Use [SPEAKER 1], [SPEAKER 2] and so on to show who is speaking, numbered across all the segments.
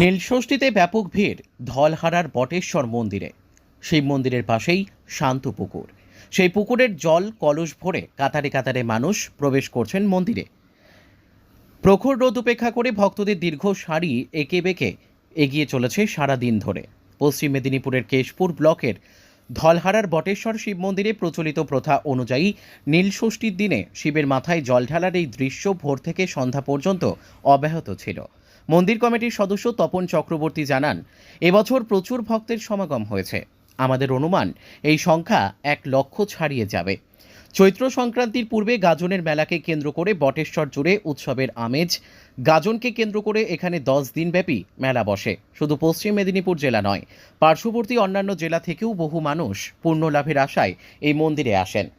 [SPEAKER 1] নীলষষ্ঠীতে ব্যাপক ভিড় ধলহারার বটেশ্বর মন্দিরে। শিব মন্দিরের পাশেই শান্ত পুকুর। সেই পুকুরের জল কলস ভরে কাতারে কাতারে মানুষ প্রবেশ করছেন মন্দিরে। প্রখর রোদ উপেক্ষা করে ভক্তদের দীর্ঘ সারি এঁকে বেঁকে এগিয়ে চলেছে সারা দিন ধরে। পশ্চিম মেদিনীপুরের কেশপুর ব্লকের ধলহারার বটেশ্বর শিব মন্দিরে প্রচলিত প্রথা অনুযায়ী নীলষষ্ঠীর দিনে শিবের মাথায় জল ঢালার এই দৃশ্য ভোর থেকে সন্ধ্যা পর্যন্ত অব্যাহত ছিল। মন্দির কমিটির সদস্য তপন চক্রবর্তী জানান, এবছর প্রচুর ভক্তের সমাগম হয়েছে। আমাদের অনুমান, এই সংখ্যা এক লক্ষ ছাড়িয়ে যাবে। চৈত্র সংক্রান্তির পূর্বে গাজনের মেলাকে কেন্দ্র করে বটেশ্বর জুড়ে উৎসবের আমেজ, গাজনকে কেন্দ্র করে এখানে দশ দিনব্যাপী মেলা বসে। শুধু পশ্চিম মেদিনীপুর জেলা নয়, পার্শ্ববর্তী অন্যান্য জেলা থেকেও বহু মানুষ পূর্ণ লাভের আশায় এই মন্দিরে আসেন।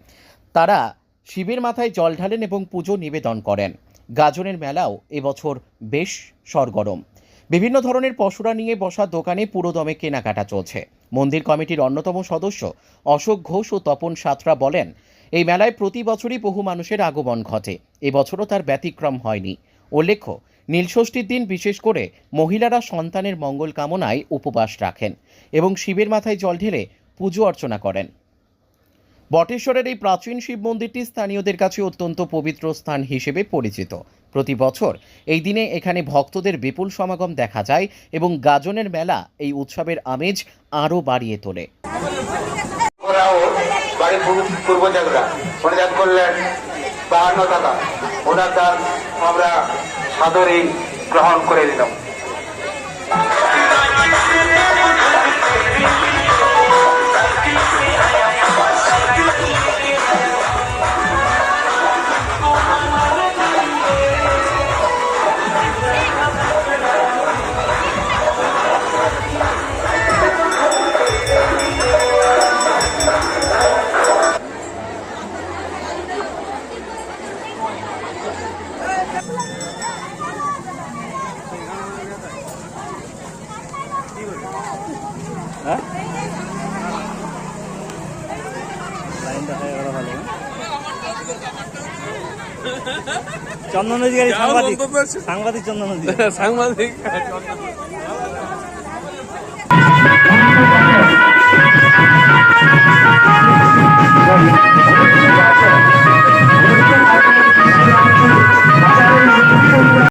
[SPEAKER 1] তারা শিবের মাথায় জল ঢালেন এবং পুজো নিবেদন করেন। গাজনের মেলাও এবছর বেশ সরগরম। বিভিন্ন ধরনের পশুরা নিয়ে বসা দোকানে পুরোদমে কেনাকাটা চলছে। মন্দির কমিটির অন্যতম সদস্য অশোক ঘোষ ও তপন সাঁতরা বলেন, এই মেলায় প্রতি বছরই বহু মানুষের আগমন ঘটে। এবছরও তার ব্যতিক্রম হয়নি। উল্লেখ্য, নীলষষ্ঠীর দিন বিশেষ করে মহিলারা সন্তানের মঙ্গল কামনায় উপবাস রাখেন এবং শিবের মাথায় জল ঢেলে পুজো অর্চনা করেন। বটেশ্বরের এই প্রাচীন শিব মন্দিরটি স্থানীয়দের কাছে অত্যন্ত পবিত্র স্থান হিসেবে পরিচিত। প্রতি বছর এই দিনে এখানে ভক্তদের বিপুল সমাগম দেখা যায় এবং গাজনের মেলা এই উৎসবের আমেজ আরও বাড়িয়ে তোলে।
[SPEAKER 2] ওরাও বাড়ির পূর্ব- পূর্বজাগরা উনি আমরা সাদরে গ্রহণ করে দিলাম
[SPEAKER 3] চন্দন অধিকারী সাংবাদিক সাংবাদিক চন্দন অধিকারী
[SPEAKER 4] সাংবাদিক।
[SPEAKER 5] Thank you.